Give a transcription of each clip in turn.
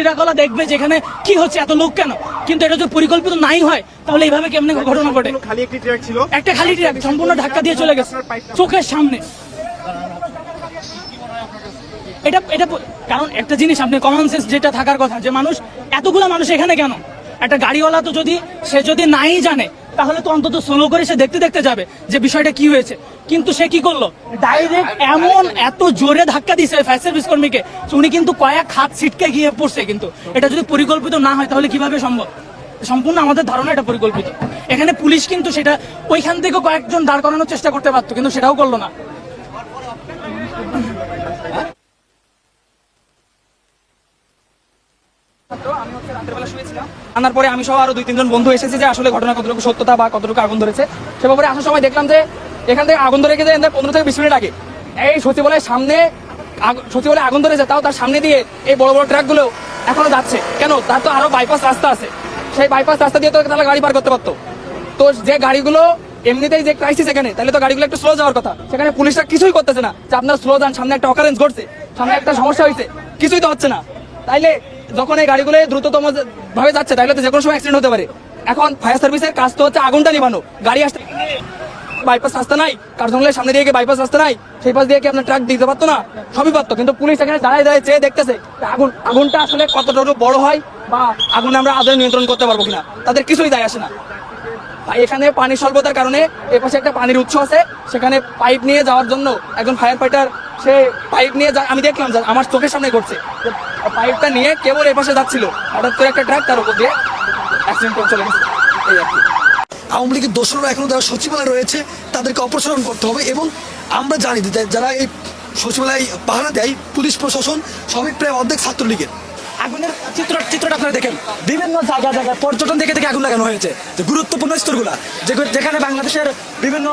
Security রাখালা দেখবে যে এখানে কি হচ্ছে এত লোক কেন? কিন্তু এটা যদি পরিকল্পিত নাই হয় তাহলে এইভাবে কেমনে ঘটনা ঘটে? খালি একটি ট্রাক ছিল? একটা খালি ট্রাক সম্পূর্ণ ধাক্কা দিয়ে চলে গেছে। চোখের সামনে। এটা এটা কারণ একটা জিনিস আপনি কমন সেন্স যেটা থাকার কথা যে মানুষ এতগুলো মানুষ এখানে কেন? একটা গাড়িওয়ালা তো যদি সে যদি নাই জানে তাহলে তো অন্তত স্লো করে সে দেখতে দেখতে যাবে যে বিষয়টা কি হয়েছে। কিন্তু সে কি করল? ডাইরেক্ট এমন এত জোরে ধাক্কা দিছে ফায়ার সার্ভিস কর্মীকে উনি কিন্তু কয়েক হাত ছিটকে গিয়ে পড়ছে কিন্তু। এটা যদি পরিকল্পিত না হয় তাহলে কীভাবে সম্ভব? সম্পূর্ণ আমাদের ধারণা এটা পরিকল্পিত। এখানে পুলিশ কিন্তু সেটা ওইখান থেকে কয়েকজন দাঁড় করানোর চেষ্টা করতে পারতো, কিন্তু সেটাও করল না। আনার পরে আমি সহ আরও দুই, তিনজন বন্ধু এসেছে যে আসলে ঘটনা কতটুকু সত্যতা বা কতটুকু আগুন ধরেছে। সে ব্যাপারে আসার সময় দেখলাম যে এখান থেকে আগুন ধরে গেছে পনেরো থেকে বিশ মিনিট আগে। এই সচিবালয়ের সামনে সচিবালয়ে আগুন ধরেছে, তাও তার সামনে দিয়ে এই বড় বড় ট্রাকগুলো এখনও যাচ্ছে। কেন? তার তো আরও বাইপাস রাস্তা আছে। সেই বাইপাস রাস্তা দিয়ে তো তাহলে গাড়ি পার করতে পারতো। তো যে গাড়িগুলো এমনিতেই যে ক্রাইসিস এখানে, তাহলে তো গাড়িগুলো একটু স্লো যাওয়ার কথা। সেখানে পুলিশরা কিছুই করতেছে না। যে আপনার স্লো যান, সামনে একটা অকারেন্স ঘটছে, সামনে একটা সমস্যা হয়েছে কিছুই তো হচ্ছে না। তাইলে যখন এই গাড়িগুলো দ্রুততম ভাবে যাচ্ছে তাইলে তো যে কোনো সময় অ্যাক্সিডেন্ট হতে পারে। এখন ফায়ার সার্ভিসের কাজ তো হচ্ছে আগুনটা নিবানো গাড়ি আসতে বাইপাস রাস্তা নাই কার্জঙ্গলের সামনে দিয়ে বাইপাস রাস্তা নাই, সেই পাশ দিয়ে কি আপনার ট্রাক দিতে পারতো না? সবই পারতো, কিন্তু পুলিশ এখানে দাঁড়ায় দাঁড়ায় চেয়ে দেখতেছে আগুন, আগুনটা আসলে কতটুকু বড় হয় বা আগুন আমরা আদৌ নিয়ন্ত্রণ করতে পারব কিনা? তাদের কিছুই দায় আসে না। এখানে পানি স্বল্পতার কারণে এপাশে একটা পানির উৎস আছে, সেখানে পাইপ নিয়ে যাওয়ার জন্য একজন ফায়ার ফাইটার সে পাইপ নিয়ে আমি দেখলাম আমার চোখের সামনে ঘটছে। পাইপটা নিয়ে কেবল এপাশে যাচ্ছিল। হঠাৎ করে একটা ট্রাক তার উপর দিয়ে অ্যাক্সিডেন্ট চলে গেছে। এই আর কি। আওয়ামী লীগের দোষরা এখনও যারা সচিবালয় রয়েছে, তাদেরকে অপসারণ করতে হবে এবং আমরা জানি যারা এই সচিবালয় পাহারা দেয়, পুলিশ প্রশাসন, সবই প্রায় অর্ধেক ছাত্রলীগের। আগুনের চিত্র চিত্রটা আপনারা দেখেন। বিভিন্ন জায়গা জায়গায় পর্যটন থেকে থেকে আগুন লাগানো হয়েছে। যে গুরুত্বপূর্ণ স্তরগুলা যেখানে বাংলাদেশের বিভিন্ন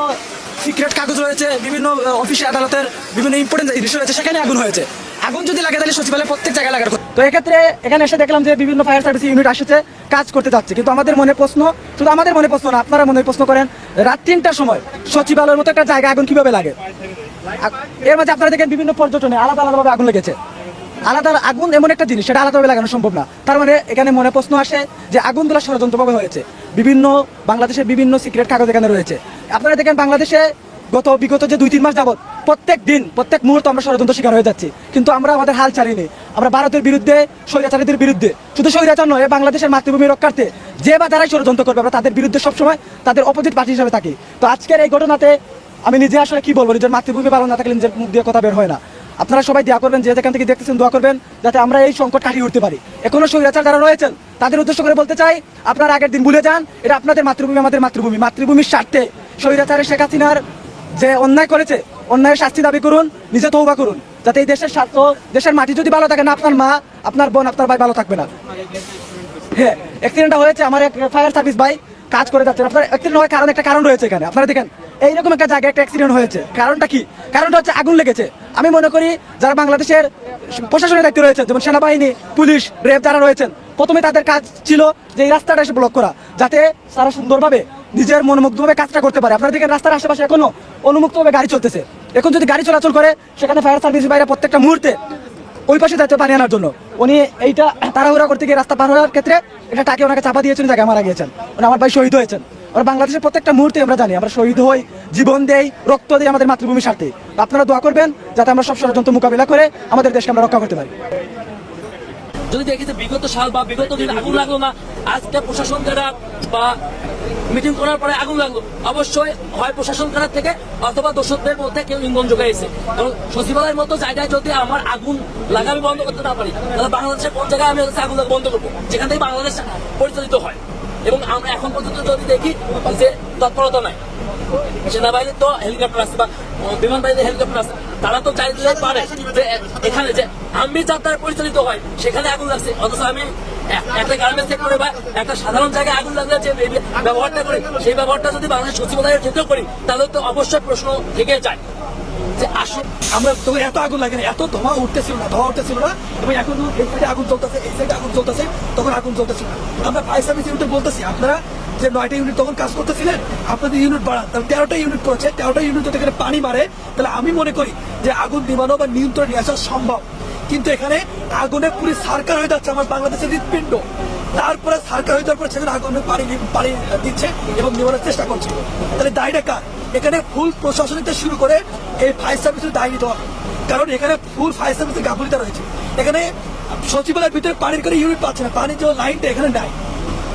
সিক্রেট কাগজ রয়েছে, বিভিন্ন অফিসে আদালতের বিভিন্ন ইম্পর্টেন্ট জিনিস রয়েছে, সেখানে আগুন হয়েছে। আগুন যদি লাগে তাহলে সচিবালয় প্রত্যেক জায়গায় লাগার তো এক্ষেত্রে এখানে এসে দেখলাম যে বিভিন্ন ফায়ার সার্ভিস ইউনিট আসছে, কাজ করতে যাচ্ছে। কিন্তু আমাদের মনে প্রশ্ন, শুধু আমাদের মনে প্রশ্ন না, আপনারা মনে প্রশ্ন করেন, রাত তিনটার সময় সচিবালয়ের মতো একটা জায়গায় আগুন কীভাবে লাগে? এর মাঝে আপনারা দেখেন বিভিন্ন পর্যটনে আলাদা আলাদাভাবে আগুন লেগেছে। আলাদা আগুন এমন একটা জিনিস, সেটা আলাদাভাবে লাগানো সম্ভব না। তার মানে এখানে মনে প্রশ্ন আসে যে আগুন আগুনগুলো ষড়যন্ত্রভাবে হয়েছে। বিভিন্ন বাংলাদেশের বিভিন্ন সিক্রেট কাগজ এখানে রয়েছে। আপনারা দেখেন বাংলাদেশে গত বিগত যে দুই, তিন মাস যাবত প্রত্যেক দিন, প্রত্যেক মুহূর্ত আমরা ষড়যন্ত্র শিকার হয়ে যাচ্ছি। কিন্তু আমরা আমাদের হাল ছাড়িনি। আমরা ভারতের বিরুদ্ধে, স্বৈরাচারীদের বিরুদ্ধে, শুধু স্বৈরাচার নয় বাংলাদেশের মাতৃভূমি রক্ষার্থে যে বা যারাই ষড়যন্ত্র করবে, আমরা তাদের বিরুদ্ধে সবসময় তাদের অপোজিট পার্টি হিসেবে থাকি। তো আজকের এই ঘটনাতে আমি নিজে আসলে কি বলব? নিজের মাতৃভূমি ভালো না থাকলে নিজের মুখ দিয়ে কথা বের হয় না। আপনারা সবাই দোয়া করবেন, যে যেখান থেকে দেখতেছেন দোয়া করবেন, যাতে আমরা এই সংকট কাটিয়ে উঠতে পারি। এখনও স্বৈরাচার যারা রয়েছেন, তাদের উদ্দেশ্য করে বলতে চাই, আপনারা আগের দিন ভুলে যান, এটা আপনাদের মাতৃভূমি, আমাদের মাতৃভূমি। মাতৃভূমির স্বার্থে স্বৈরাচারের শেখ হাসিনার যে অন্যায় করেছে, অন্যায়ের শাস্তি দাবি করুন, নিজে তৌবা করুন, যাতে এই দেশের স্বার্থ, দেশের মাটি যদি ভালো থাকে না, আপনার মা, আপনার বোন, আপনার ভাই ভালো থাকবে না। হ্যাঁ অ্যাক্সিডেন্টটা হয়েছে, আমার এক ফায়ার সার্ভিস ভাই কাজ করে যাচ্ছেন। আপনার অ্যাক্সিডেন্ট হওয়ার কারণ একটা কারণ রয়েছে এখানে, আপনারা দেখেন, এইরকম একটা জায়গায় একটা অ্যাক্সিডেন্ট হয়েছে। কারণটা কি? কারণটা হচ্ছে আগুন লেগেছে। আমি মনে করি যারা বাংলাদেশের প্রশাসনের দায়িত্বে রয়েছে, যেমন সেনাবাহিনী, পুলিশ রেপ যারা রয়েছেন, প্রথমে তাদের কাজ ছিল যে এই রাস্তাটা এসে ব্লক করা, যাতে তারা সুন্দরভাবে নিজের মনোমুগ্ধভাবে কাজটা করতে পারে। আপনারা দেখেন রাস্তার আশেপাশে এখনও অনুমুক্তভাবে গাড়ি চলতেছে। এখন যদি গাড়ি চলাচল করে, সেখানে ফায়ার সার্ভিস বাইরে প্রত্যেকটা মুহূর্তে ওই পাশে যাচ্ছে পানি আনার জন্য। উনি এইটা তাড়াহুড়া করতে গিয়ে রাস্তা পার হওয়ার ক্ষেত্রে এটা টাকে ওনাকে চাপা দিয়েছেন জায়গায় মারা গিয়েছেন। মানে আমার ভাই শহীদ হয়েছেন। আর বাংলাদেশের প্রত্যেকটা মুহূর্তে আমরা জানি, আমরা শহীদ হই, জীবন দেই, রক্ত দেই আমাদের মাতৃভূমির স্বার্থে। আপনারা দোয়া করবেন, যাতে আমরা সব ষড়যন্ত্র মোকাবিলা করে আমাদের দেশকে আমরা রক্ষা করতে পারি। যদি দেখি যে বিগত সাল বা বিগত দিন আগুন লাগল না, আজকে প্রশাসন দ্বারা বা মিটিং করার পরে আগুন লাগল, অবশ্যই হয় প্রশাসন খারাপ থেকে অথবা দর্শকদের মধ্যে কেউ ইন্ধন যোগাইছে। কারণ সচিবালয়ের মতো জায়গায় যদি আমার আগুন লাগা আমি বন্ধ করতে না পারি, তাহলে বাংলাদেশের কোন জায়গায় আমি হচ্ছে আগুন বন্ধ করব? যেখান থেকে বাংলাদেশ পরিচালিত হয়। এবং আমরা এখন পর্যন্ত যদি দেখি যে তৎপরতা নাই সেনাবাহিনীর তো হেলিকপ্টার আছে বা বিমান বাহিনীর হেলিকপ্টার আছে। তারা তো চাইলে পারে যে, এখানে যে আমি যাত্রা পরিচালিত হয়, সেখানে আগুন লাগছে। অথচ আমি একটা গার্মেন্টস সেক্টরে বা একটা সাধারণ জায়গায় আগুন ব্যবহারটা করি, সেই ব্যবহারটা যদি সচিবালয়ের করি, তাহলে তো অবশ্যই প্রশ্ন থেকে যায় যে আসলে আমরা এত আগুন লাগে না এত ধোঁয়া উঠতেছিল না, ধোঁয়া উঠতেছিল না, এবং এখন এই সাইডে আগুন চলতেছে এই সাইডে আগুন চলতেছে তখন আগুন চলতেছিল আমরা ফায়ার সার্ভিস বলতেছি, আপনারা যে নয়টা ইউনিট তখন কাজ করতেছিলেন, আপনাদের ইউনিট বাড়ান তাহলে তেরোটা ইউনিট করেছে, তেরোটা ইউনিট যদি এখানে পানি মারে, তাহলে আমি মনে করি যে আগুন নিবানো বা নিয়ন্ত্রণে নিয়ে আসা সম্ভব। কিন্তু এখানে আগুনে পুরি সার্কার হয়ে যাচ্ছে আমার বাংলাদেশের হৃৎপিণ্ড। তারপরে সার্কার হয়ে যাওয়ার পর সেখানে আগুনে পানি পানি দিচ্ছে এবং নেওয়ার চেষ্টা করছে। তাহলে দায়টা কার? এখানে ফুল প্রশাসনিক থেকে শুরু করে এই ফায়ার সার্ভিসের দায় নিতে হবে। কারণ এখানে ফুল ফায়ার সার্ভিসের গাফলিতা রয়েছে। এখানে সচিবালয়ের ভিতরে পানির করে ইউনিট পাচ্ছে না। পানির যে লাইনটা এখানে নাই।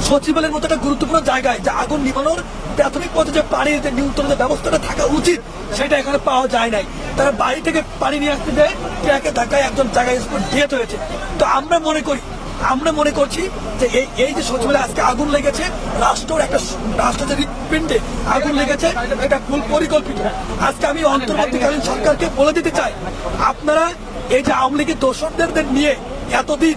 সচিবালয়ের মতো একটা গুরুত্বপূর্ণ জায়গায় যে আগুন নিবানোর প্রাথমিক যে পানির যে নিয়ন্ত্রণ যে ব্যবস্থাটা থাকা উচিত, সেটা এখানে পাওয়া যায় নাই। তারা বাড়ি থেকে পানি নিয়ে আসতে যায় ট্র্যাকে ধাক্কায় একজন জায়গায় ডেথ হয়েছে। তো আমরা মনে করি, আমরা মনে করছি যে এই এই যে সচিবালয়ে আজকে আগুন লেগেছে, রাষ্ট্রের একটা রাষ্ট্র যে হৃৎপিণ্ডে আগুন লেগেছে, এটা ফুল পরিকল্পিত। আজকে আমি অন্তর্বর্তীকালীন সরকারকে বলে দিতে চাই, আপনারা এই যে আওয়ামী লীগের দোষরদের নিয়ে এতদিন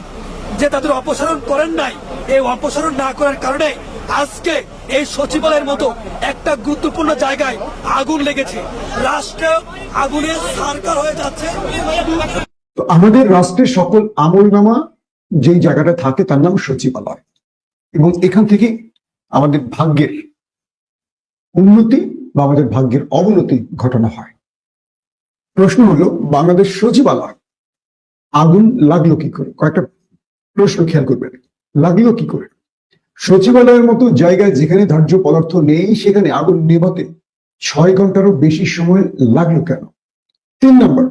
যে তাদের অপসারণ করেন নাই এই অপসারণ না করার কারণে আজকে এই সচিবালয়ের মতো একটা গুরুত্বপূর্ণ জায়গায় আগুন লেগেছে। রাষ্ট্র আগুনে সারকার হয়ে যাচ্ছে। আমাদের রাষ্ট্রের সকল আমলনামা যেই জায়গাটা থাকে তার নাম সচিবালয়। এবং এখান থেকে আমাদের ভাগ্যের উন্নতি বা আমাদের ভাগ্যের অবনতি ঘটনা হয়। প্রশ্ন হলো, বাংলাদেশ সচিবালয় আগুন লাগল কি করে? কয়েকটা প্রশ্ন খেয়াল করবেন। লাগল কি করে? সচিবালয়ের মতো জায়গায় যেখানে ধার্য পদার্থ নেই, সেখানে আগুন নেভাতে ছয় ঘন্টারও বেশি সময় লাগল কেন? তিন নম্বর,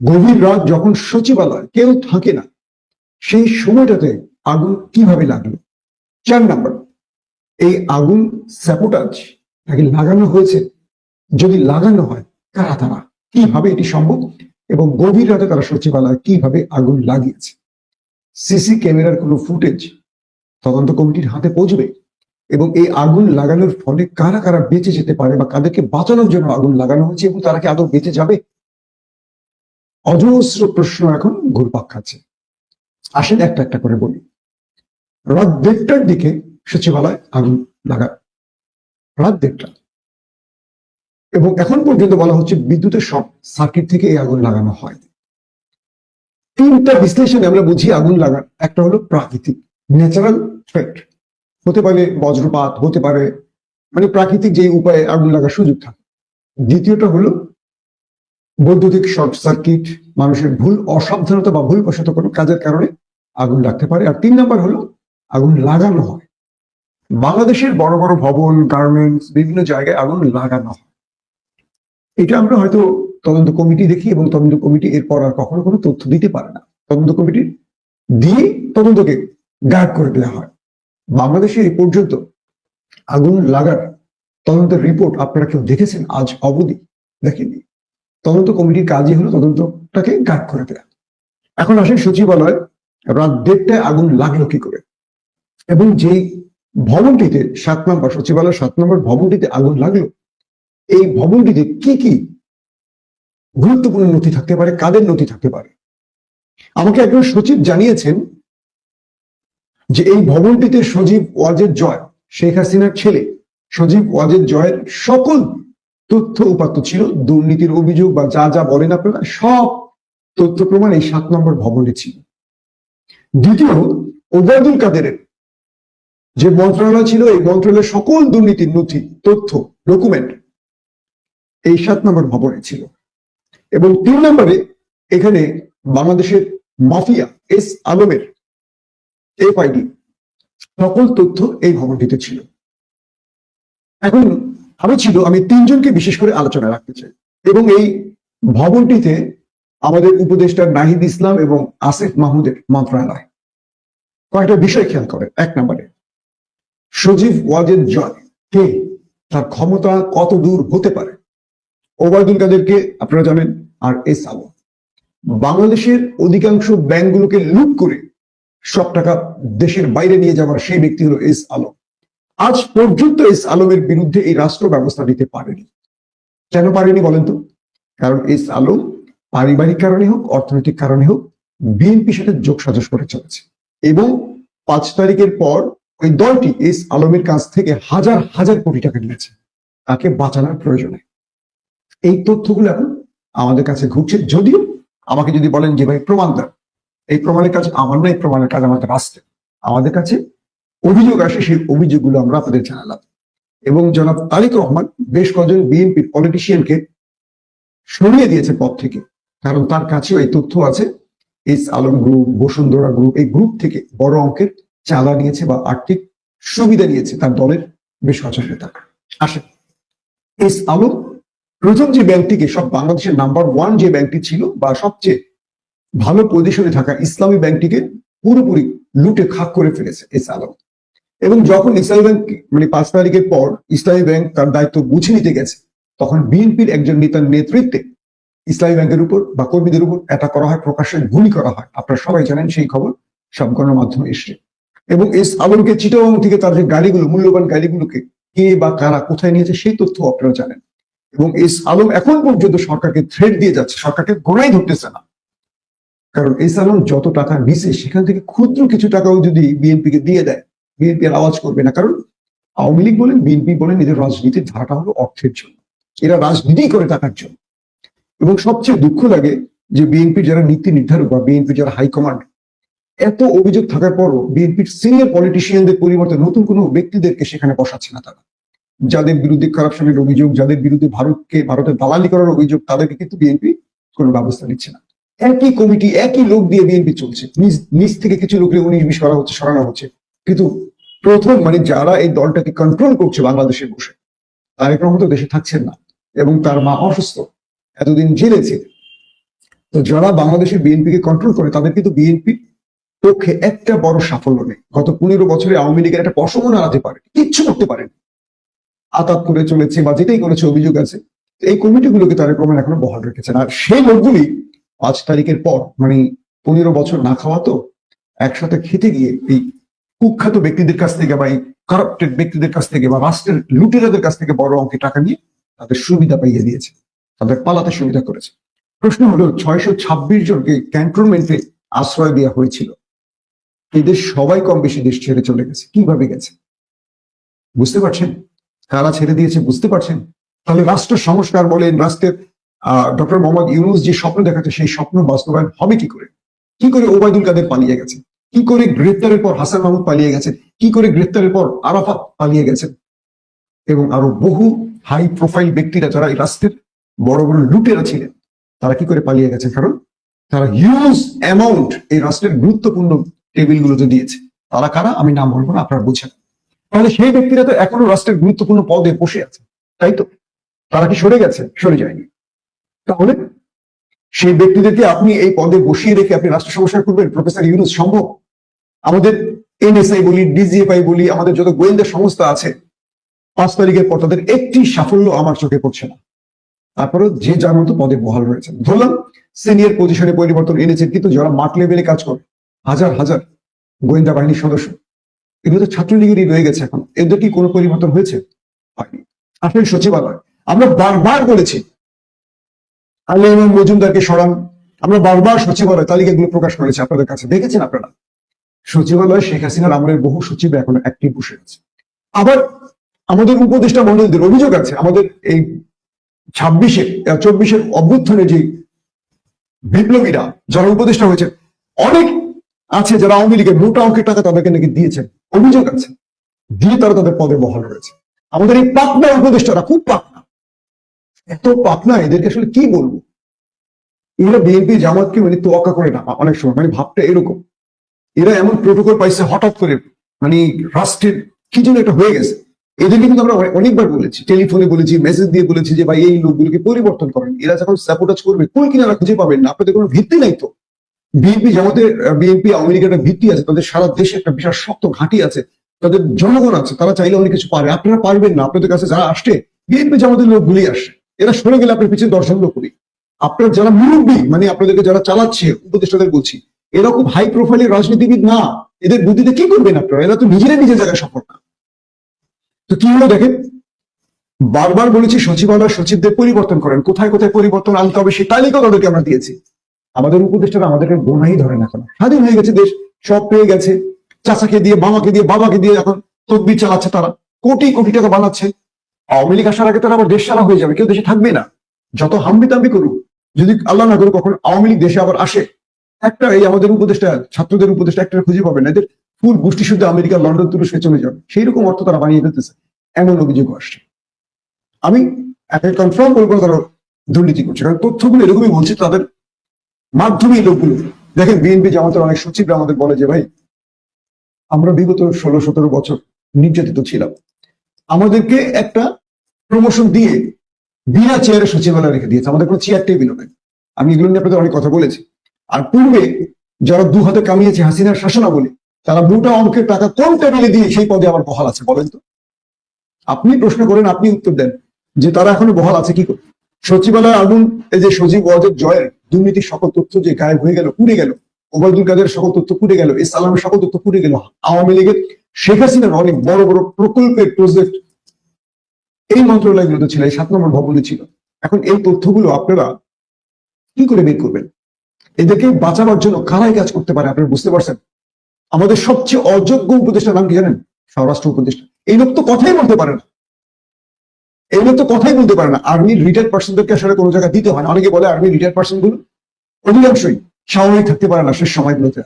গভীর রাত যখন সচিবালয় কেউ থাকে না, সেই সময়টাতে আগুন কীভাবে লাগল? চার নাম্বার, এই আগুন স্যাপোটাজ নাকি লাগানো হয়েছে। যদি লাগানো হয়, কারা তারা? কীভাবে এটি সম্ভব? এবং গভীর রাতে তারা সচিবালয় কীভাবে আগুন লাগিয়েছে? সিসি ক্যামেরার কোনো ফুটেজ তদন্ত কমিটির হাতে পৌঁছবে? এবং এই আগুন লাগানোর ফলে কারা কারা বেঁচে যেতে পারে বা কাদেরকে বাঁচানোর জন্য আগুন লাগানো হয়েছে এবং তারা কি আদৌ বেঁচে যাবে? অজস্র প্রশ্ন এখন ঘুরপাক খাচ্ছে। আসেন একটা একটা করে বলি। রাত দেড়টার দিকে সচিবালয় আগুন লাগা রাত দেড়টা। এবং এখন পর্যন্ত বলা হচ্ছে বিদ্যুতের সব সার্কিট থেকে এই আগুন লাগানো হয়। তিনটা বিশ্লেষণে আমরা বুঝি আগুন লাগান একটা হলো প্রাকৃতিক ন্যাচারাল থ্রেট হতে পারে বজ্রপাত, হতে পারে মানে প্রাকৃতিক যে উপায়ে আগুন লাগার সুযোগ থাকে। দ্বিতীয়টা হলো বৈদ্যুতিক শর্ট সার্কিট, মানুষের ভুল, অসাবধানতা বা ভুলবশত কোনো কাজের কারণে আগুন লাগতে পারে। আর তিন নাম্বার হলো আগুন লাগানো হয়। বাংলাদেশের বড় বড় ভবন গার্মেন্টস বিভিন্ন জায়গায় আগুন লাগানো হয়। এটা আমরা হয়তো তদন্ত কমিটি দেখি এবং তদন্ত কমিটি এরপর আর কখনো কোনো তথ্য দিতে পারে না। তদন্ত কমিটি দিয়ে তদন্তকে গার্ড করে দেওয়া হয়। বাংলাদেশে এই পর্যন্ত আগুন লাগার তদন্তের রিপোর্ট আপনারা কেউ দেখেছেন? আজ অবধি দেখেনি তদন্ত কমিটির কাজই হলো তদন্তটাকে গার্ড করে দেয়া। এখন আসেন সচিবালয়, রাত দেড়টায় আগুন লাগল কি করে? এবং যেই ভবনটিতে সাত নম্বর, সচিবালয় সাত নম্বর ভবনটিতে আগুন লাগল, এই ভবনটিতে কি কি গুরুত্বপূর্ণ নথি থাকতে পারে, কাদের নথি থাকতে পারে? আমাকে একজন সচিব জানিয়েছেন যে এই ভবনটিতে সজীব ওয়াজেদ জয়, শেখ হাসিনার ছেলে, সজীব ওয়াজেদ জয়ের সকল তথ্য উপাত্ত ছিল, দুর্নীতির অভিযোগ বা যা যা বলেন আপনারা, সব তথ্য প্রমাণ এই সাত নম্বর ভবনে ছিল। দ্বিতীয়, ওবায়দুল কাদেরের যে মন্ত্রণালয় ছিল, এই মন্ত্রণালয়ের সকল দুর্নীতির নথি, তথ্য ডকুমেন্ট এই সাত নম্বর ভবনে ছিল। এবং তিন নম্বরে এখানে বাংলাদেশের মাফিয়া এস আলমের এফআইডি, সকল তথ্য এই ভবনটিতে ছিল। এখন আরও ছিল, আমি তিনজনকে বিশেষ করে আলোচনা রাখতে চাই। এবং এই ভবনটিতে আমাদের উপদেষ্টা নাহিদ ইসলাম এবং আসিফ মাহমুদের মন্ত্রণালয়। কয়েকটা বিষয় খেয়াল করে এক নম্বরে, সজীব ওয়াজেদ জয়, কে? তার ক্ষমতা কত দূর হতে পারে? ওবায়দুল কাদেরকে আপনারা জানেন আর এস আলম বাংলাদেশের অধিকাংশ ব্যাংকগুলোকে লুট করে সব টাকা দেশের বাইরে নিয়ে যাওয়ার সেই ব্যক্তি হলো এস আলম আজ পর্যন্ত এস আলমের বিরুদ্ধে এই রাষ্ট্র ব্যবস্থা নিতে পারেনি। কেন পারেনি বলেন তো? কারণ এস আলম পারিবারিক কারণে হোক, অর্থনৈতিক কারণে হোক, বিএনপির সাথে যোগ সাজস করে চলেছে। এবং পাঁচ তারিখের পর ওই দলটি এস আলমের কাছ থেকে হাজার হাজার কোটি টাকা নিয়েছে। তাকে বাঁচানোর প্রয়োজনে এই তথ্যগুলো এখন আমাদের কাছে ঘুরছে। যদিও আমাকে যদি বলেন যে ভাই প্রমাণ দেন এই প্রমাণের কাজ আমার না এই প্রমাণের কাজ আমাদের আসছে। আমাদের কাছে অভিযোগ আসে, সেই অভিযোগগুলো আমরা আপনাদের জানালাম। এবং জনাব তারিক রহমান বেশ কয়েকজন বিএনপির পলিটিশিয়ানকে সরিয়ে দিয়েছে পদ থেকে। কারণ তার কাছেও এই তথ্য আছে। S Alam group Bashundhara group এই গ্রুপ থেকে বড় অঙ্কের চাঁদা নিয়েছে বা আর্থিক সুবিধা নিয়েছে তার দলের বেশ কয়েকজন নেতা। আসে এস আলম প্রথম যে ব্যাংকটিকে, সব বাংলাদেশের নাম্বার ওয়ান যে ব্যাংকটি ছিল বা সবচেয়ে ভালো পজিশনে থাকা ইসলামী ব্যাংকটিকে পুরোপুরি লুটে খাক করে ফেলেছে এস আলম। এবং যখন ইসলামী ব্যাংক মানে পাঁচ তারিখের পর ইসলামী ব্যাংক তার দায়িত্ব বুঝে নিতে গেছে, তখন বিএনপির একজন নেতার নেতৃত্বে ইসলামী ব্যাংকের উপর বা কর্মীদের উপর এটা করা হয়, প্রকাশ্যে গুলি করা হয়। আপনারা সবাই জানেন সেই খবর, সব গণমাধ্যমে এসছে। এবং এস আলমকে চিটাং থেকে তার যে গাড়িগুলো, মূল্যবান গাড়িগুলোকে কে বা কারা কোথায় নিয়েছে সেই তথ্য আপনারা জানেন। এবং এস আলম এখন পর্যন্ত সরকারকে থ্রেড দিয়ে যাচ্ছে, সরকারকে গোড়াই ধরতেছে না। কারণ এস আলম যত টাকা নিছে, সেখান থেকে ক্ষুদ্র কিছু টাকাও যদি বিএনপি কে দিয়ে দেয়, বিএনপি আর আওয়াজ করবে না। কারণ আওয়ামী লীগ বলেন, বিএনপি বলেন, এদের রাজনীতির ধারাটা হলো অর্থের জন্য। এরা রাজনীতি করে টাকার জন্য। এবং সবচেয়ে দুঃখ লাগে যে বিএনপির যারা নীতি নির্ধারক বা বিএনপি যারা হাইকমান্ড এত অভিযোগ থাকার পরও বিএনপির সিনিয়র পলিটিশিয়ানদের পরিবর্তে নতুন কোনো ব্যক্তিদেরকে সেখানে বসাচ্ছে না তারা। যাদের বিরুদ্ধে কারাপশনের অভিযোগ, যাদের বিরুদ্ধে ভারতকে, ভারতের দালালি করার অভিযোগ, তাদেরকে কিন্তু বিএনপি কোনো ব্যবস্থা নিচ্ছে না। একই কমিটি, একই লোক দিয়ে বিএনপি চলছে। নিজ থেকে কিছু লোকের উনিশ বিশ করা হচ্ছে, সরানো হচ্ছে। কিন্তু প্রথম মানে যারা এই দলটাকে কন্ট্রোল করছে বাংলাদেশে বসে তারেক রহমান তো দেশে থাকছেন না। এবং তার মা অসুস্থ, এতদিন জেলে তো যারা বাংলাদেশের বিএনপি কে কন্ট্রোল করে, তাদের কিন্তু বিএনপি পক্ষে একটা বড় সাফল্য নেই। গত পনেরো বছরে আওয়ামী লীগের একটা পশমও নাড়াতে পারে কিচ্ছু করতে পারেন। আতাত করে চলেছে বা যেটাই করেছে অভিযোগ আছে, এই কমিটিগুলোকে তারা ক্রমে এখনও বহাল রেখেছেন। আর সেই লোকগুলি পাঁচ তারিখের পর মানে পনেরো বছর না খাওয়া তো, একসাথে খেতে গিয়ে এই কুখ্যাত ব্যক্তিদের কাছ থেকে বা এই কারাপ্টেড ব্যক্তিদের কাছ থেকে বা রাষ্ট্রের লুটেরাদের কাছ থেকে বড় অঙ্কে টাকা নিয়ে তাদের সুবিধা পাইয়ে দিয়েছে, তাদের পালাতে সুবিধা করেছে। প্রশ্ন হলো, ছয়শো ছাব্বিশ জনকে ক্যান্টনমেন্টে আশ্রয় দেওয়া হয়েছিল। এদের সবাই কম বেশি দেশ ছেড়ে চলে গেছে। কীভাবে গেছে? বুঝতে পারছেন? কারা ছেড়ে দিয়েছে, বুঝতে পারছেন? তাহলে রাষ্ট্র সংস্কার বলেন, রাষ্ট্রের ডক্টর মোহাম্মদ ইউনুস যে স্বপ্ন দেখাচ্ছে, সেই স্বপ্ন বাস্তবায়ন হবে কি করে? কি করে ওবায়দুল কাদের পালিয়ে গেছে? কি করে গ্রেপ্তারের পর হাসান মাহমুদ পালিয়ে গেছে? কি করে গ্রেপ্তারের পর আরাফাত পালিয়ে গেছেন এবং আরও বহু হাই প্রোফাইল ব্যক্তিরা যারা এই রাষ্ট্রের বড় বড় লুটেরা ছিলেন, তারা কি করে পালিয়ে গেছে? কারণ তারা হিউজ অ্যামাউন্ট এই রাষ্ট্রের গুরুত্বপূর্ণ টেবিলগুলোতে দিয়েছে। তারা কারা? আমি নাম বলব না, আপনারা বুঝেন তাহলে সেই ব্যক্তিরা তো এখনও রাষ্ট্রের গুরুত্বপূর্ণ পদে বসে আছে, তাই তো? তারা কি সরে গেছে? সরে যায়নি। তাহলে সেই ব্যক্তিদেরকে আপনি এই পদে বসিয়ে রেখে আপনি রাষ্ট্র সংস্কার করবেন? প্রফেসর ইউনুস, সম্ভব? আমাদের এনএসআই বলি, ডিজিএফআই বলি, আমাদের যত গোয়েন্দা সংস্থা আছে, পাঁচ তারিখের পর তাদের একটি সাফল্য আমার চোখে পড়ছে না। তারপরে যে যার মতো পদে বহাল রয়েছে ধরলাম, সিনিয়র পজিশনে পরিবর্তন এনেছেন কিন্তু যারা মাঠ লেভেলে কাজ করে, হাজার হাজার গোয়েন্দা বাহিনীর সদস্য। এগুলো তো ছাত্রলীগেরই রয়ে গেছে এখন। এদের কি কোনো পরিবর্তন হয়েছে? হয়নি। আসলে সচিবালয়। আমরা বারবার বলেছি, আলী ইমাম মজুমদারকে সরান। আমরা বারবার সচিবালয় তালিকাগুলো প্রকাশ করেছি আপনাদের কাছে। দেখেছেন আপনারা? সচিবালয় শেখ হাসিনার আমলের বহু সচিব এখন অ্যাক্টিভ বসে আছে। আবার আমাদের উপদেষ্টা মন্ডলীদের অভিযোগ আছে, আমাদের এই ছাব্বিশে চব্বিশের অভ্যুত্থানে যে বিপ্লবীরা, যারা উপদেষ্টা হয়েছে অনেক আছে যারা আওয়ামী লীগের মোটা অঙ্কের টাকা তাদেরকে নাকি দিয়েছেন অভিযোগ আছে। দিয়ে তারা তাদের পদে বহাল রয়েছে। আমাদের এই পাকনা উপদেষ্টারা খুব পাকনা। এত পাকনা, এদেরকে আসলে কি বলব? এরা বিএনপি জামাতকে মানে তোয়াক্কা করে না, অনেক সময়। মানে ভাবটা এরকম। এরা এমন প্রোটোকল পাইছে, হঠাৎ করে মানে রাষ্ট্রের কি যেন একটা হয়ে গেছে। এদেরকে কিন্তু আমরা অনেকবার বলেছি, টেলিফোনে বলেছি মেসেজ দিয়ে বলেছি যে, ভাই, এই লোকগুলোকে পরিবর্তন করেন। এরা যখন সাপোর্টাজ করবে, কুল কিনারা খুঁজে পাবেন না। আপনাদের কোনো ভিত্তি নাই তো? বিএনপি জামাতের বিএনপি, আওয়ামী লীগের একটা ভিত্তি আছে, তাদের সারা দেশে একটা বিশাল শক্ত ঘাঁটি আছে, তাদের জনগণ আছে, তারা চাইলে অনেক কিছু পারে। আপনারা পারবেন না, আপনাদের কাছে যারা আসছে, বিএনপি জামাতের লোকগুলি আসে এরা সরে গেলে আপনার পিছনে দর্শন করি আপনার যারা মুরব্বী মানে আপনাদেরকে যারা চালাচ্ছে, উপদেষ্টাদের বলছি, এরা খুব হাই প্রোফাইলের রাজনীতিবিদ না। এদের বুদ্ধিতে কি করবেন আপনারা? এরা তো নিজেরাই নিজের জায়গায় সফল না। তো কি হলো দেখেন? বারবার বলেছি, সচিবালয় সচিবদের পরিবর্তন করেন। কোথায় কোথায় পরিবর্তন আনতে হবে সেই তালিকা তাদেরকে আমরা দিয়েছি। আমাদের উপদেষ্টারা আমাদেরকে গোনাই ধরেন এখন। স্বাধীন হয়ে গেছে দেশ, সব পেয়ে গেছে। চাচাকে দিয়ে মামাকে দিয়ে, বাবাকে দিয়ে এখন তদবির চালাচ্ছে তারা। কোটি কোটি টাকা বানাচ্ছে। আওয়ামী লীগ আসার আগে তারা আবার দেশ সারা হয়ে যাবে, কেউ দেশে থাকবে না। যত হাম্বি তাম্বি করুক, যদি আল্লাহ না করুক, কখন আওয়ামী লীগ দেশে আবার আসে। একটা এই আমাদের উপদেষ্টা, ছাত্রদের উপদেষ্টা একটা খুঁজে পাবে না। এদের ফুল গোষ্ঠী শুদ্ধ আমেরিকা, লন্ডন, তুরস্কে চলে যাবে। সেই রকম অর্থ তারা বানিয়ে ফেলতেছে। এমন অভিযোগ আসছে। আমি কনফার্ম না তারা দুর্নীতি করছে। কারণ তথ্যগুলো এরকমই বলছে, তাদের মাধ্যমে লোকগুলো। দেখেন বিএনপি জামাতের অনেক সচিবরা আমাদের বলে যে, ভাই, আমরা বিগত ষোলো, সতেরো বছর নির্যাতিত ছিলাম। আমাদেরকে একটা প্রমোশন দিয়ে বিনা চেয়ারে সচিবালয় রেখে দিয়েছে। আমাদের কোনো চেয়ার টেবিল নেই। আমি এগুলো নিয়ে আপনাদের অনেক কথা বলেছি। আর পূর্বে যারা দু হাতে কামিয়েছে হাসিনার শাসনাবলী, তারা মোটা অঙ্কের টাকা কোন টেবিলে দিয়ে সেই পদে আবার বহাল আছে, বলেন তো। আপনি প্রশ্ন করেন, আপনি উত্তর দেন যে তারা এখনও বহাল আছে কি করে? সচিবালয় আগুন, এই যে সজীব ওয়াজের জয়ের দুর্নীতির সকল তথ্য যে গায়েব হয়ে গেল, পুড়ে গেল, ওবায়দুল কাদের সকল তথ্য পুড়ে গেল, এই সালামের সকল তথ্য পুড়ে গেল, আওয়ামী লীগের শেখ হাসিনার অনেক বড় বড় প্রকল্পের প্রজেক্ট এই মন্ত্রণালয়গুলোতে ছিল, এই সাত নম্বর ভবনে ছিল। এখন এই তথ্যগুলো আপনারা কি করে বের করবেন? এদেরকে বাঁচাবার জন্য কারাই কাজ করতে পারে, আপনারা বুঝতে পারছেন? আমাদের সবচেয়ে অযোগ্য উপদেষ্টার নাম কি জানেন? স্বরাষ্ট্র উপদেষ্টা। এই লোক তো কথাই বলতে পারে না। এই লোক তো কথাই বলতে পারে না। আর্মির রিটায়ার্ড পার্সনদেরকে আসলে কোনো জায়গায় দিতে হয় না। অনেকে বলে আর্মির রিটায়ার্ড পার্সনগুলো অধিকাংশই স্বাভাবিক থাকতে পারে না শেষ সময়গুলোতে।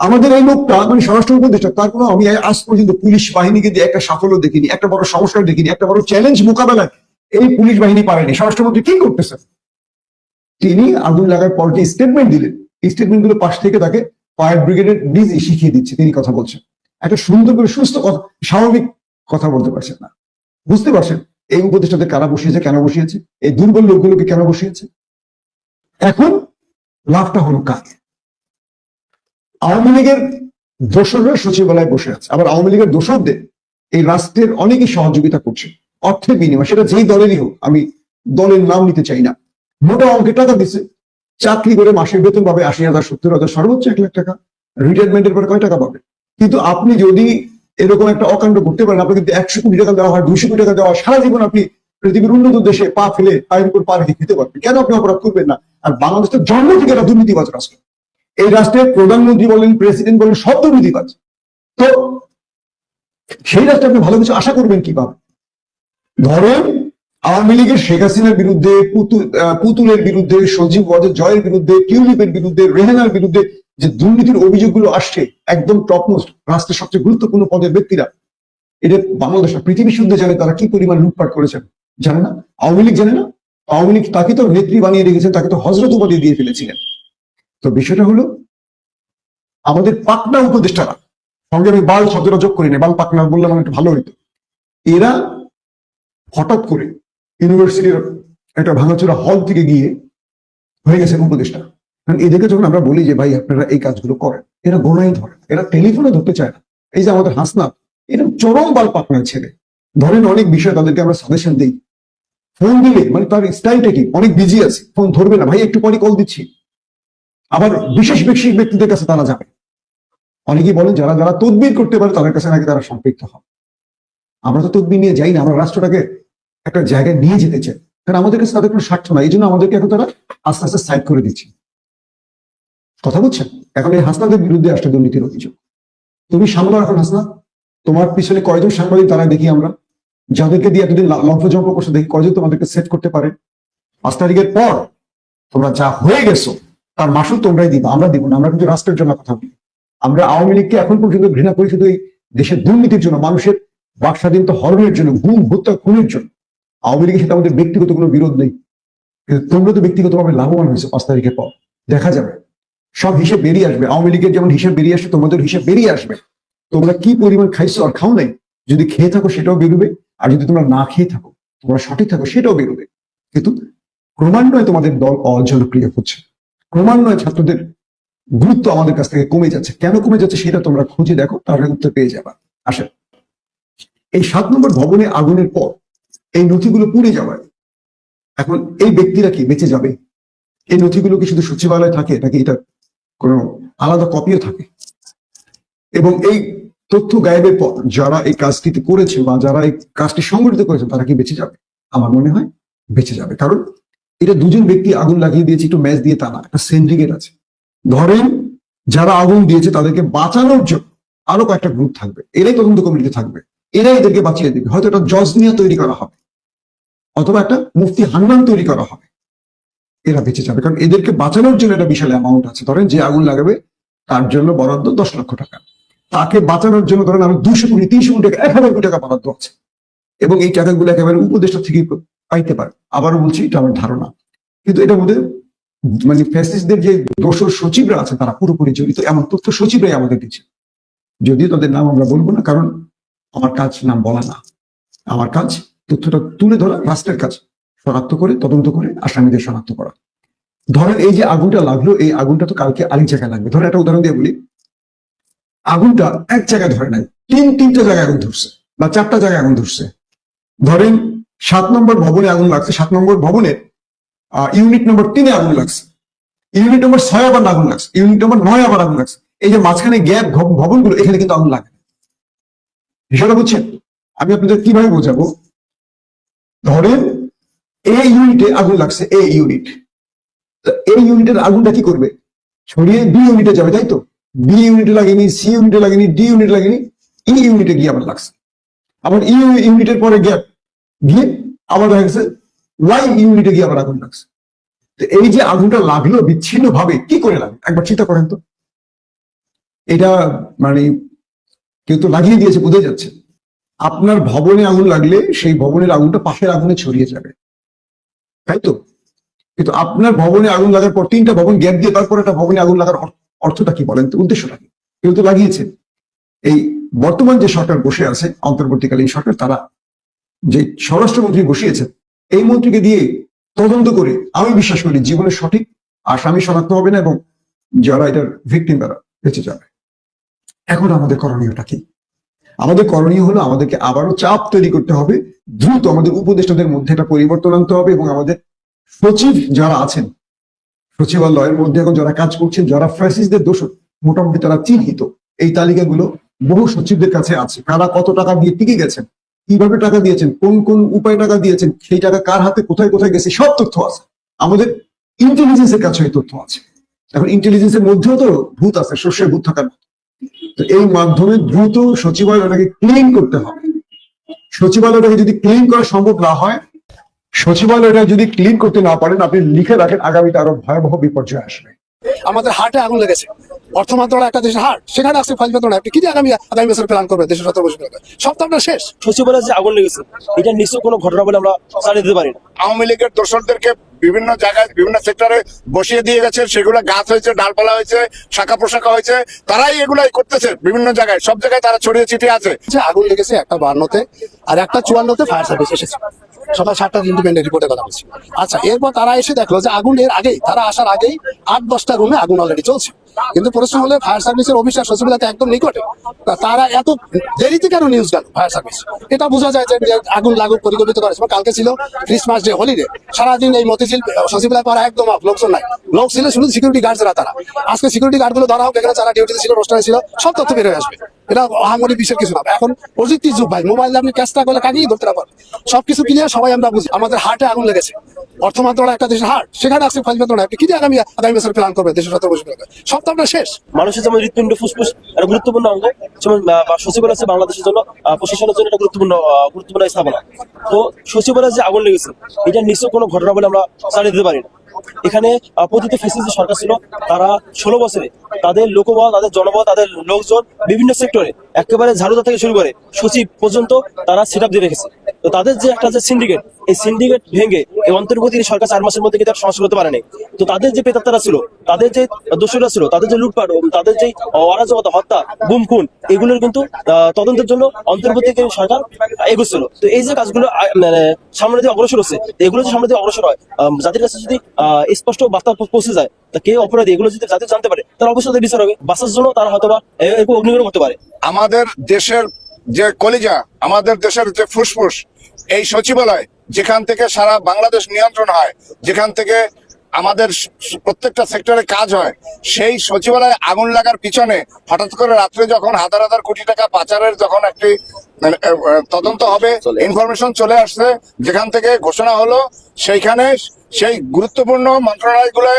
আমাদের এই লোকটা মানে স্বরাষ্ট্র উপদেষ্টা, তার কোনো আমি আজ পর্যন্ত পুলিশ বাহিনীকে দিয়ে একটা সাফল্য দেখিনি, একটা বড় সমস্যা দেখিনি, একটা বড় চ্যালেঞ্জ মোকাবেলায় এই পুলিশ বাহিনী পারেনি। স্বরাষ্ট্রমন্ত্রী কি করতেছেন তিনি আগুন লাগার পর যে স্টেটমেন্ট দিলেন স্টেটমেন্টগুলো পাশ থেকে তাকে ফায়ার ব্রিগেডের ডিজি শিখিয়ে দিচ্ছে, তিনি কথা বলছেন। একটা সুন্দর করে সুস্থ কথা স্বাভাবিক কথা বলতে পারছেন না। বুঝতে পারছেন? এই উপদেষ্টাদের কারা বসিয়েছে, কেন বসিয়েছে? এই দুর্বল লোকগুলোকে কেন বসিয়েছে? এখন লাভটা হলো কার? আওয়ামী লীগের দোসররা সচিবালয়ে বসে আছে। আবার আওয়ামী লীগের দোসরদের এই রাষ্ট্রের অনেকেই সহযোগিতা করছে। অর্থের বিনিময়, সেটা যেই দলেরই হোক, আমি দলের নাম নিতে চাই না। মোটা অঙ্কের টাকা দিচ্ছে। চাকরি করে মাসের বেতন পাবে আশি হাজার, সত্তর হাজার, সর্বোচ্চ এক লাখ টাকা। রিটায়ারমেন্টের পরে কয় টাকা পাবে? কিন্তু আপনি যদি এরকম একটা অকাণ্ড করতে পারেন আপনাকে যদি একশো কোটি টাকা দেওয়া হয়, দুইশো কোটি টাকা দেওয়া সারা জীবন আপনি পৃথিবীর উন্নত দেশে পা ফেলে পায়ের উপর পা রেখে খেতে পারবেন। কেন আপনি অপরাধ করবেন না? আর বাংলাদেশের জন্ম থেকে একটা দুর্নীতিবাজ রাষ্ট্র। এই রাষ্ট্রের প্রধানমন্ত্রী বলেন, প্রেসিডেন্ট বলেন, সব দুর্নীতিবাজ। তো সেই রাষ্ট্রে আপনি ভালো কিছু আশা করবেন কীভাবে? ধরেন, আওয়ামী লীগের শেখ হাসিনার বিরুদ্ধে পুতুলের বিরুদ্ধে সজীব ওয়াজের জয়ের বিরুদ্ধে, টিউলিপের বিরুদ্ধে, রেহানার বিরুদ্ধে যে দুর্নীতির অভিযোগগুলো আসছে একদম টপমোস্ট রাষ্ট্রের সবচেয়ে গুরুত্বপূর্ণ পদের ব্যক্তিরা। এটা বাংলাদেশ পৃথিবী শুদ্ধ জানে তারা কি পরিমাণ লুটপাট করেছেন। জানে না? আওয়ামী লীগ জানে না? আওয়ামী লীগ তাকে তো নেত্রী বানিয়ে রেখেছেন, তাকে তো হজরত উপাধি দিয়ে ফেলেছিলেন। তো বিষয়টা হলো, আমাদের পাকনা উপদেষ্টারা, সঙ্গে আমি বাল শব্দটা যোগ করি না বাল পাকনা বললে আমার একটু ভালো হইতো। এরা হঠাৎ করে ইউনিভার্সিটির একটা ভাঙাচোরা হল থেকে গিয়ে হয়ে গেছেন উপদেষ্টা। কারণ এদেরকে যখন আমরা বলি যে, ভাই, আপনারা এই কাজগুলো করেন, এরা গোনাই ধরে এরা টেলিফোনে ধরতে চায় না। এই যে আমাদের হাসনাত, এরা চরম বাল পাকনার ছেলে। ধরেন অনেক বিষয় তাদেরকে আমরা সাজেশন দিই। ফোন দিলে মানে তার স্টাইলটা কি? অনেক বিজি আছে, ফোন ধরবে না। ভাই, একটু পরে কল দিচ্ছি। আবার বিশেষ বিশেষ ব্যক্তিদের কাছে তারা যাবে। অনেকেই বলেন, যারা যারা তদবির করতে পারে, তাদের কাছে নাকি তারা সম্পৃক্ত হবে? আমরা তো তদবির নিয়ে যাই না, আমরা রাষ্ট্রটাকে একটা জায়গায় নিয়ে যেতে চাই। কারণ আমাদের কাছে তাদের কোনো স্বার্থ নাই। এই জন্য আমাদেরকে এখন তারা আস্তে আস্তে সাইড করে দিচ্ছে। কথা বলছেন? এখন এই হাসনাদের বিরুদ্ধে আসছে দুর্নীতির অভিযোগ। তুমি সামলাও এখন হাসনা। তোমার পিছনে কয়জন সাংবাদিক তারা দেখি আমরা। যাদেরকে দিয়ে এতদিন লম্ফজম্প করছে দেখি কয়জন তোমাদেরকে সেট করতে পারে। পাঁচ তারিখের পর তোমরা যা হয়ে গেছো, তার মাসুল তোমরাই দিবা, আমরা দিব না, আমরা কিন্তু রাষ্ট্রের জন্য কথা বলি। আমরা আওয়ামী লীগকে এখন পর্যন্ত ঘৃণা করি শুধু এই দেশের দুর্নীতির জন্য, মানুষের বাক স্বাধীনতা হরণের জন্য, গুম, হত্যা, খুনের জন্য। আওয়ামী লীগের সাথে আমাদের ব্যক্তিগত কোনো বিরোধ নেই। কিন্তু তোমরা তো ব্যক্তিগতভাবে লাভবান হয়েছে পাঁচ তারিখের পর। দেখা যাবে। সব হিসেব বেরিয়ে আসবে। আওয়ামী লীগের যেমন হিসেব বেরিয়ে আসে তোমাদের হিসেব বেরিয়ে আসবে। তোমরা কি পরিমাণ খাইছো আর খাও নাই? যদি খেয়ে থাকো সেটাও বেরোবে, আর যদি তোমরা না খেয়ে থাকো, তোমরা সঠিক থাকো সেটাও বেরোবে। কিন্তু ক্রমান্বয়ে তোমাদের দল অজনপ্রিয় হচ্ছে। ক্রমান্বয়ে ছাত্রদের গুরুত্ব আমাদের কাছ থেকে কমে যাচ্ছে। কেন কমে যাচ্ছে সেটা তোমরা খুঁজে দেখো, তাহলে উত্তর পেয়ে যাবা। আসে এই সাত নম্বর ভবনে আগুনের পর এই নথিগুলো পুড়ে যাওয়ায় এখন এই ব্যক্তিরা কি বেঁচে যাবে? এই নথিগুলো কি শুধু সচিবালয়ে থাকে নাকি এটা কোনো আলাদা কপিও থাকে। এবং এই তথ্য গায়েবের পর যারা এই কাজটিতে করেছে বা যারা এই কাজটি সংগঠিত করেছে, তারা কি বেঁচে যাবে? আমার মনে হয় বেঁচে যাবে। কারণ এটা দুজন ব্যক্তি আগুন লাগিয়ে দিয়েছে, একটু ম্যাচ দিয়ে তা না, একটা সেন্ডিকেট আছে। ধরেন যারা আগুন দিয়েছে, তাদেরকে বাঁচানোর জন্য আরও কয়েকটা গ্রুপ থাকবে। এরাই তদন্ত কমিটিতে থাকবে। এরাই এদেরকে বাঁচিয়ে দেবে। হয়তো একটা জজনিয়া তৈরি করা হবে। অথবা একটা মুফতি হান্নান তৈরি করা হবে। এরা বেঁচে যাবে। কারণ এদেরকে বাঁচানোর জন্য একটা বিশাল অ্যামাউন্ট আছে। ধরেন যে আগুন লাগাবে, তার জন্য বরাদ্দ দশ লক্ষ টাকা। তাকে বাঁচানোর জন্য ধরেন আমি দুশো কোটি, তিনশো কোটি টাকা, এক হাজার কোটি টাকা বরাদ্দ আছে। এবং এই টাকাগুলো একেবারে উপদেষ্টা থেকে পাইতে পারে। আবারও বলছি, এটা আমার ধারণা। কিন্তু এটা মধ্যে মানে ফ্যাসিস্টদের যে দোষর সচিবরা আছে, তারা পুরোপুরি জড়িত। এমন তথ্য সচিবরাই আমাদের দিচ্ছে। যদিও তাদের নাম আমরা বলব না, কারণ আমার কাজ নাম বলা না। আমার কাজ তথ্যটা তুলে ধরা, রাষ্ট্রের কাজ। শনাক্ত করে, তদন্ত করে আসামিদের শনাক্ত করা। ধরেন এই যে আগুনটা লাগল, এই আগুনটা তো কালকে আরেক জায়গায় লাগবে। ধরেন একটা উদাহরণ দিয়ে বলি। আগুনটা এক জায়গায় ধরে নাই, তিন, তিনটা জায়গায় আগুন ধরছে বা চারটা জায়গায় আগুন ধরছে। ধরেন সাত নম্বর ভবনে আগুন লাগছে, সাত নম্বর ভবনের ইউনিট নম্বর তিনে আগুন লাগছে। ইউনিট নম্বর ছয় আবার আগুন লাগছে, ইউনিট নম্বর নয় আবার আগুন লাগছে। এই যে মাঝখানে গ্যাপ ভবনগুলো, এখানে কিন্তু আগুন লাগে। বিষয়টা বুঝছেন? আমি আপনাদের কীভাবে বোঝাবো? ধরেন এই ইউনিটে আগুন লাগছে এই ইউনিট এই ইউনিটের আগুনটা কি করবে? ছড়িয়ে বি ইউনিটে যাবে, তাই তো? বি ইউনিটে লাগেনি সি ইউনিটে লাগেনি ডি ইউনিট লাগেনি ই ইউনিটে গিয়ে আবার লাগছে। আবার ই ইউনিটের পরে গ্যাপ গিয়ে আবার দেখা গেছে ওয়াই ইউনিটে গিয়ে আবার আগুন লাগছে। তো এই যে আগুনটা লাগল বিচ্ছিন্ন ভাবে কি করে লাগল? একবার চিন্তা করেন তো। এটা মানে কেউ তো লাগিয়ে দিয়েছে বোঝা যাচ্ছে। আপনার ভবনে আগুন লাগলে সেই ভবনের আগুনটা পাশের আগুনে ছড়িয়ে যাবে। তাই তো? কিন্তু আপনার ভবনে আগুন লাগার পর, তিনটা ভবন গ্যাপ দিয়ে তারপর একটা ভবনে আগুন লাগার অর্থটা কি বলেন? উদ্দেশ্যটা কি? কেউ তো লাগিয়েছে। এই বর্তমান যে সরকার বসে আছে, অন্তর্বর্তীকালীন সরকার, তারা যে স্বরাষ্ট্রমন্ত্রী বসিয়েছেন, এই মন্ত্রীকে দিয়ে তদন্ত করে আমি বিশ্বাস করি জীবনের সঠিক আসামি শনাক্ত হবে না এবং যারা এটার ভিকটিম তারা বেঁচে যাবে। এখন আমাদের করণীয়টা কি? আমাদের করণীয় হলো আমাদেরকে আবারও চাপ তৈরি করতে হবে দ্রুত আমাদের উপদেষ্টাদের মধ্যে একটা পরিবর্তন আনতে হবে এবং আমাদের সচিব যারা আছেন, সচিবালয়ের মধ্যে এখন যারা কাজ করছেন, যারা ফ্যাসিসদের দোষ মোটামুটি তারা চিহ্নিত। এই তালিকাগুলো বহু সচিবদের কাছে আছে। কারা কত টাকা দিয়ে টিকে গেছেন, কীভাবে টাকা দিয়েছেন, কোন কোন উপায়ে টাকা দিয়েছেন, সেই টাকা কার হাতে কোথায় কোথায় গেছে, সব তথ্য আছে। আমাদের ইন্টেলিজেন্সের কাছে এই তথ্য আছে। এখন ইন্টেলিজেন্সের মধ্যেও তো ভূত আছে শস্যের ভূত থাকার। তো এই মাধ্যমে দ্রুত সচিবালয়টাকে ক্লিন করতে হবে। সচিবালয়টাকে যদি ক্লিন করা সম্ভব না হয় সচিবালয়টা যদি ক্লিন করতে না পারেন আপনি লিখে রাখেন আগামীতে আরও ভয়াবহ বিপর্যয় আসবে। আমাদের হাটে আগুন লেগেছে। অর্থ মন্ত্রণালয় একটা দেশের হাট সেখানে আসছে ফাইল মন্ত্রণালয় আপনি কি আগামী আগামী বছর প্ল্যান করবে দেশের সতেরো বছর সব তো আপনার শেষ। সচিবালয় যে আগুন লেগেছে এটা নিশ্চয় কোনো ঘটনা বলে আমরা জানিয়ে দিতে পারি না। আওয়ামী লীগের দোসরদেরকে বিভিন্ন জায়গায়, বিভিন্ন সেক্টরে বসিয়ে দিয়ে গেছে। সেগুলো গাছ হয়েছে, ডালপালা হয়েছে, শাখা প্রশাখা হয়েছে। তারাই এগুলাই করতেছে বিভিন্ন জায়গায়। সব জায়গায় তারা ছড়িয়ে ছিটিয়ে আছে। আগুন লেগেছে একটা বান্নতে, আর একটা চুয়ান্নতে ফায়ার সার্ভিস এসেছে। সকাল সাতটা ইন্ডিপেন্ডেন্ট রিপোর্টের কথা বলছি। আচ্ছা এরপর তারা এসে দেখল যে আগুন এর আগেই তারা আসার আগেই আট দশটা রুমে আগুন অলরেডি চলছে। কিন্তু প্রশ্ন হলে ফায়ার সার্ভিসের অফিসার সচিবালয়তে একদম নিকটে। তারা এত দেরিতে কেন নিউজ গেল ফায়ার সার্ভিস এটা বোঝা যায় যে আগুন লাগুক পরিকল্পিত করেছে কালকে ছিল ক্রিসমাস ডে হলিডে সারাদিন এই মতিঝিল সচিবালয় পাড়া একদম off, লোকজন নাই। লোক ছিল শুধু সিকিউরিটি গার্ড যারা তারা। আজকে সিকিউরিটি গার্ডগুলো ধরা হোক এখানে যারা ডিউটিতে ছিল রোস্টারে ছিল সব তথ্য বের হয়ে আসবে। এটা আহামরি বিশেষ কিছু না। এখন প্রযুক্তির যুগ ভাই। মোবাইল আপনি ক্যাশটা করলে কাকেই ধরতে না পারেন সবকিছু ক্লিয়ার সবাই আমরা বুঝি, আমাদের হার্টে আগুন লেগেছে। অর্থ মন্ত্রণালয় একটা দেশের হার্ট সেখানে আসছে ফাইল বেতন আপনি কি দিয়ে আগামী আগামী বছর প্ল্যান করবে দেশের সতেরো বছর সব তো আপনার শেষ। মানুষের যেমন হৃৎপিণ্ড, ফুসফুস, একটা গুরুত্বপূর্ণ অঙ্গ। যেমন সচিবালয় হচ্ছে বাংলাদেশের জন্য প্রশাসনের জন্য একটা গুরুত্বপূর্ণ গুরুত্বপূর্ণ স্থাপনা। তো সচিবালয়ে যে আগুন লেগেছে, এটা নিশ্চয় কোনো ঘটনা বলে আমরা চালিয়ে দিতে পারি না। এখানে ফেসিস যে সরকার ছিল, তারা ষোলো বছরে তাদের লোকবল, তাদের জনবল, তাদের লোকজন বিভিন্ন সেক্টরে একেবারে ঝাড়ুদা থেকে শুরু করে সচিব পর্যন্ত তারা সেট আপ দিয়ে রেখেছে। তো তাদের যে একটা যে সিন্ডিকেট এই সিন্ডিকেট ভেঙে এই অন্তর্বর্তী সরকার চার মাসের মধ্যে কিন্তু সংস্কার করতে পারেনি। তো তাদের যে প্রেতাত্মারা ছিল, তাদের যে দোষীরা ছিল, তাদের যে লুটপাট তাদের যে অরাজকতা, হত্যা গুম খুন এগুলোর কিন্তু তদন্তের জন্য অন্তর্বর্তীকালীন সরকার এগোচ্ছিল। তো এই যে কাজগুলো মানে সামনে দিয়ে অগ্রসর হচ্ছে, এগুলো যদি সামনে দিয়ে অগ্রসর হয় জাতির কাছে যদি স্পষ্ট বার্তা পৌঁছে যায়, তা কে অপরাধী, এগুলো যদি জাতি জানতে পারে, তাহলে অবশ্যই বিচার হবে। বাঁচার জন্য তারা হয়তো বা অগ্নিগ্রহ করতে পারে। আমাদের দেশের যে কলিজা আমাদের দেশের যে ফুসফুস, এই সচিবালয় যেখান থেকে সারা বাংলাদেশ নিয়ন্ত্রণ হয়, যেখান থেকে আমাদের প্রত্যেকটা সেক্টরে কাজ হয় সেই সচিবালয়ে আগুন লাগার পিছনে হঠাৎ করে রাত্রে যখন হাজার হাজার কোটি টাকা পাচারের যখন একটি মানে, তদন্ত হবে ইনফরমেশন চলে আসছে যেখান থেকে ঘোষণা হলো সেইখানে সেই গুরুত্বপূর্ণ মন্ত্রণালয়গুলো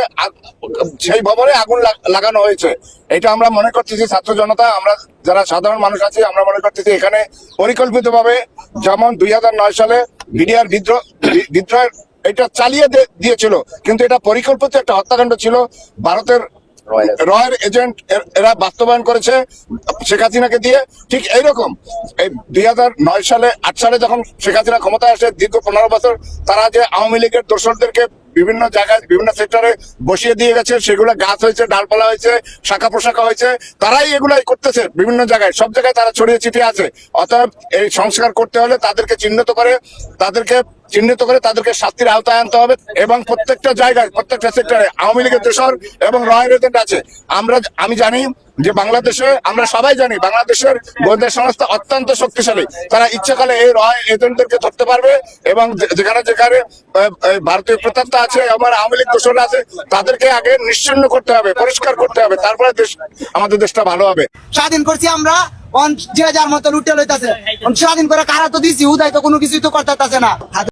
সেই ভবনে আগুন লাগ- লাগানো হয়েছে। এটা আমরা মনে করতেছি ছাত্র জনতা আমরা যারা সাধারণ মানুষ আছি আমরা মনে করতেছি এখানে পরিকল্পিতভাবে যেমন দুই হাজার নয় সালে বিডিআর বিদ্রোহ বিদ্রোহের এটা চালিয়ে দিয়েছিল। কিন্তু এটা পরিকল্পিত একটা হত্যাকাণ্ড ছিল। ভারতের রয়ের এজেন্ট এরা বাস্তবায়ন করেছে শেখ হাসিনাকে দিয়ে। ঠিক এইরকম। এই দুই হাজার নয় সালে আট সালে যখন শেখ হাসিনা ক্ষমতায় আসে দীর্ঘ পনেরো বছর তারা যে আওয়ামী লীগের দোসরদেরকে বিভিন্ন জায়গায় বিভিন্ন সেক্টরে বসিয়ে দিয়ে গেছে সেগুলো গাছ হয়েছে ডালপালা হয়েছে শাখা প্রশাখা হয়েছে তারাই এগুলাই করতেছে বিভিন্ন জায়গায়। সব জায়গায় তারা ছড়িয়ে ছিটিয়ে আছে। অতএব এই সংস্কার করতে হলে তাদেরকে চিহ্নিত করে তাদেরকে চিহ্নিত করে তাদেরকে শাস্তির আওতায় আনতে হবে এবং প্রত্যেকটা জায়গায়, প্রত্যেকটা সেক্টরে আওয়ামী লীগের দোষর এবং রয়ের এজেন্ট আছে। আমরা আমি জানি যে বাংলাদেশে, আমরা সবাই জানি বাংলাদেশের গোয়েন্দা সংস্থা অত্যন্ত শক্তিশালী। তারা ইচ্ছাকালে এই রয় এজেন্টদেরকে ধরতে পারবে এবং যেখানে যেখানে ভারতীয় প্রতাপ্ত আছে, আমার আওয়ামী লীগ দোষরা আছে, তাদেরকে আগে নিশ্চিন্ন করতে হবে, পরিষ্কার করতে হবে। তারপরে দেশ আমাদের দেশটা ভালো হবে। স্বাধীন করছি আমরা যে যার মতো লুটে লইতাছে। স্বাধীন করে কারা তো দিছি, উদয় তো কোনো কিছুই তো করতে না।